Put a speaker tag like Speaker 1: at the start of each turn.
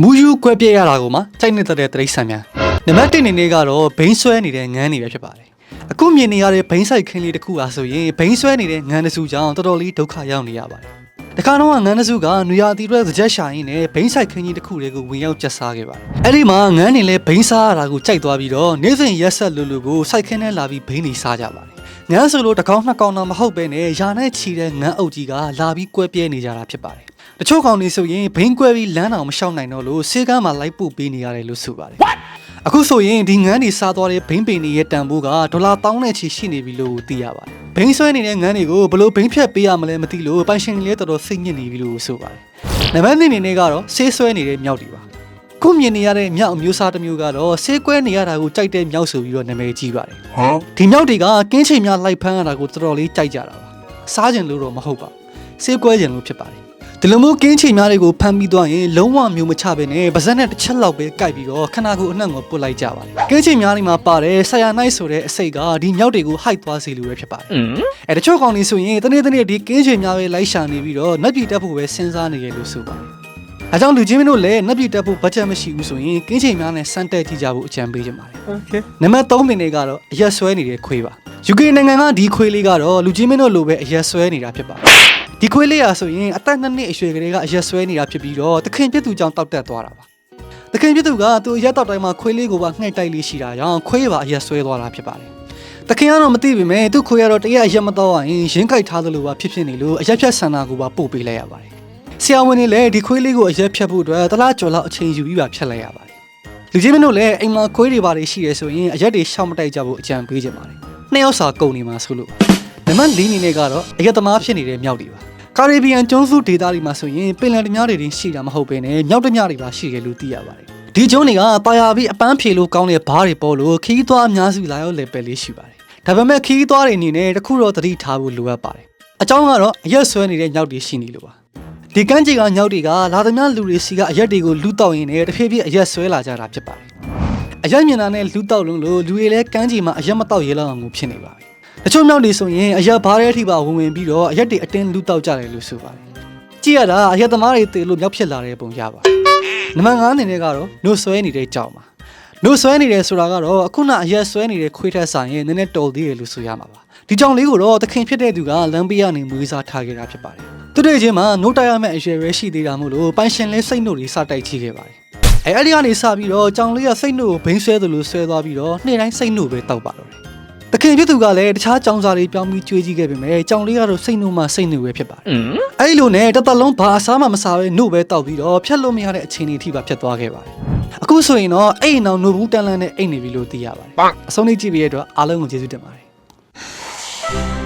Speaker 1: မူယူကွဲပြဲရတာကိုမှစိုက်နေတဲ့တရိษံများနံပါတ်1အနေနဲ့ကတော့ဘိန်းဆွဲနေတဲ့ငန်းတွေပဲဖြစ်ပါတယ်အခုမြင်နေရတဲ့ဘိန်းဆိုင်ခင်းလေးတစ်ခုအားဆိုရင်ဘိန်းဆွဲနေတဲ့ငန်းတစ်စုကြောင့်တော်တော်လေးဒုက္ခရောက်နေရပါတယ်တခါတော့ငန်းတစ်စုကနွေရာသီအတွက်ကြက်ရှာရင်းနဲ့ဘိန်းဆိုင်ခင်းကြီးတစ်ခုတွေကိုဝင်ရောက်ကျက်စားခဲ့ပါတယ်အဲ့ဒီမှာငန်းနေလဲဘိန်းစားရတာကိုကြိုက်သွားပြီးတော့နေ့စဉ်ရက်ဆက်လူလူကိုစိုက်ခင်းနဲ့လာပြီးဘိန်းတွေစားကြပါတယ်ငန်းဆိုလို့တစ်ကောင်းနှစ်ကောင်းတော့မဟုတ်ပဲနဲ့ယာနဲ့ချီတဲ့ငန်းအုပ်ကြီးကလာပြီးကွဲပြဲနေကြတာဖြစ်ပါတယ် တချို့ကောင်တွေဆိုရင်ဘိန်းကွဲပြီးလမ်းတော်မလျှောက်နိုင်တော့လို့ဆေးကမ်းမှာလိုက်ပို့ပေးနေရတယ်လို့ဆိုပါတယ်အခုဆိုရင်ဒီငန်းတွေစားသွားတဲ့ဘိန်းပင်တွေရဲ့တန်ဖိုးကဒေါ်လာတောင်းနဲ့ချီရှိနေပြီလို့သိရပါတယ်ဘိန်းဆွဲနေတဲ့ငန်းတွေကိုဘယ်လိုဘိန်းဖြတ်ပေးရမလဲမသိလို့ပိုင်ရှင်တွေလည်းတော်တော်စိတ်ညစ်နေပြီလို့ဆိုပါတယ်နံပါတ်2အနေနဲ့ကတော့ဆေးဆွဲနေတဲ့မြောက်တွေပါခုမြင်နေရတဲ့မြောက်အမျိုးအစားတစ်မျိုးကတော့ဆေးကွဲနေရတာကိုကြိုက်တဲ့မြောက်ဆိုပြီးတော့နာမည်ကြီးပါတယ်
Speaker 2: Huh?
Speaker 1: ဒီမြောက်တွေကကင်းချိန်များလိုက်ဖမ်းရတာကိုတော်တော်လေးကြိုက်ကြတာပါစားကြင်လို့တော့မဟုတ်ပါဘူးဆေးကွဲကြင်လို့ဖြစ်ပါတယ် ဒီလိုမျိုးကင်းချိန်များတွေကိုဖမ်းပြီးသွားရင်လုံးဝမျိုးမချပဲနဲ့ပါဇက်နဲ့တစ်ချက်လောက်ပဲကြိုက်ပြီးတော့ခနာကိုအနှံ့ကိုပုတ်လိုက်ကြပါတယ်ကင်းချိန်များဒီမှာပါတယ်ဆရာနိုင်ဆိုတဲ့အစိတ်ကဒီမြောက်တွေကိုဟိုက်သွားစေလိုပဲဖြစ်ပါတယ်အဲတချို့ကောင်တွေဆိုရင်တနေ့တနေ့ဒီကင်းချိန်များပဲလိုက်ရှာနေပြီးတော့နက်ပြည်တက်ဖို့ပဲစဉ်းစားနေရလို့ဆိုပါတယ်အဲကြောင့်လူချင်းမင်းတို့လည်းနက်ပြည်တက်ဖို့ဘတ်ဂျက်မရှိဘူးဆိုရင်ကင်းချိန်များနဲ့စမ်းတက်ကြည့်ကြဖို့အကြံပေးချင်ပါတယ်
Speaker 2: Okay.
Speaker 1: နံပါတ်3အနေနဲ့ကတော့အရက်ဆွဲနေတဲ့ခွေးပါ UK နိုင်ငံကဒီခွေးလေးကတော့လူကြီးမင်းတို့လိုပဲအရက်ဆွဲနေတာဖြစ်ပါတယ် ဒီခွေးလေးရာဆိုရင်အသက်နှစ်နှစ်အရွယ်ကလေးကအရက်ဆွဲနေတာဖြစ်ပြီးတော့သခင်ပြစ်သူကြောင့်တောက်တက်သွားတာပါသခင်ပြစ်သူကသူအရက်တောက်တိုင်းမှာခွေးလေးကိုပါငှက်တိုက်လေးရှိတာကြောင့်ခွေးပါအရက်ဆွဲသွားတာဖြစ်ပါတယ်သခင်ကတော့မသိပေမဲ့သူ့ခွေးကတော့တရက်အရက်မတော့ရင်ရင်းကြိုက်ထားသလိုပါဖြစ်ဖြစ်နေလို့အရက်ဖြတ်ဆန္ဒကိုပါပို့ပေးလိုက်ရပါတယ်ဆရာဝန်တွေလည်းဒီခွေးလေးကိုအရက်ဖြတ်ဖို့အတွက်တလားကျော်လောက်အချိန်ယူပြီးပါဖြတ်လိုက်ရပါတယ်လူကြီးမင်းတို့လည်းအိမ်မှာခွေးတွေပါတွေရှိရဲဆိုရင်အရက်တွေရှောင်မတိုက်ကြဖို့အကြံပေးကြပါတယ်။နှစ်ယောက်စာကုန်နေမှာဆိုလို့နံပါတ်၄အနေနဲ့ကတော့အရက်သမားဖြစ်နေတဲ့မြောက်တွေပါ။ ကာရေဘီယန်ကျွန်းစုဒေသတွေမှာဆိုရင်ပင်လယ်ဓမြတွေတင်ရှိတာမဟုတ်ဘဲနဲ့မြောက်ဓမြတွေပါရှိတယ်လို့သိရပါတယ်။ဒီကျွန်းတွေကတာယာပြီးအပန်းဖြေလို့ကောင်းတဲ့ဘားတွေပေါ်လို့ခီးသွားအများစုလာရောက်လေပယ်လေးရှိပါတယ်။ဒါပေမဲ့ခီးသွားတွေအနေနဲ့တခုတော့သတိထားဖို့လိုအပ်ပါတယ်။အကြောင်းကတော့အရက်ဆွဲနေတဲ့ညောက်တွေရှိနေလို့ပါ။ဒီကန်းကြီးကညောက်တွေကလာသမျှလူတွေစီကအရက်တွေကိုလူတောက်ရင်းနဲ့တဖြည်းဖြည်းအရက်ဆွဲလာကြတာဖြစ်ပါတယ်။အရက်မြင်တာနဲ့လူတောက်လုံးလို့လူတွေလည်းကန်းကြီးမှာအရက်မတောက်ရဲလောက်အောင်ကိုဖြစ်နေပါပြီ။ တချို့မြောက်တွေဆိုရင်အရက်ဘားတဲ့အထိပါဝင်ဝင်ပြီးတော့အရက်တွေအတင်းလူတောက်ကြတယ်လို့ဆိုပါတယ်။ကြည့်ရတာအရက်သမားတွေတေလို့မြောက်ဖြစ်လာတဲ့ပုံရပါတယ်။နံပါတ်5အနေနဲ့ကတော့နှုတ်ဆွဲနေတဲ့ကြောက်ပါ။နှုတ်ဆွဲနေတယ်ဆိုတာကတော့အခုနအရက်ဆွဲနေတဲ့ခွေးထက်ဆိုင်ရင်နည်းနည်းတော်သေးတယ်လို့ဆိုရမှာပါ။ဒီကြောင်လေးကိုတော့သခင်ဖြစ်တဲ့သူကလမ်းပေးရနေမွေးစားထားခဲ့တာဖြစ်ပါတယ်။သူတို့ချင်းမှာနှုတ်တိုက်ရမယ့်အရွယ်ပဲရှိသေးတာမို့လို့ပိုင်ရှင်လေးစိတ်နှုတ်တွေစတိုက်ကြည့်ခဲ့ပါတယ်။အဲအဲ့ဒီကနေစပြီးတော့ကြောင်လေးကစိတ်နှုတ်ကိုဘိန်းဆွဲသလိုဆွဲသွားပြီးတော့နေ့တိုင်းစိတ်နှုတ်ပဲတောက်ပါတော့တယ်။ သခင်ဖြစ်သူကလည်းတခြားကြောင်စာတွေပြောင်းပြီးကြွေးကြည့်ခဲ့ပေမဲ့ကြောင်လေးကတော့စိတ်နှုတ်မှစိတ်နှုတ်ပဲဖြစ်ပါတယ်။အဲ့ဒီလိုနဲ့တစ်သက်လုံးဘာအစားမှမစားပဲနှုတ်ပဲတောက်ပြီးတော့ဖြတ်လို့မရတဲ့အခြေအနေအထိပါဖြစ်သွားခဲ့ပါတယ်။အခုဆိုရင်တော့အဲ့ဒီနောက်နှုတ်ဘူးတန်လန်းနဲ့အိတ်နေပြီလို့သိရပါတယ်။အဆုံးလေးကြည့်ပြီးရတဲ့အတွက်အားလုံးကိုကျေးဇူးတင်ပါတယ်။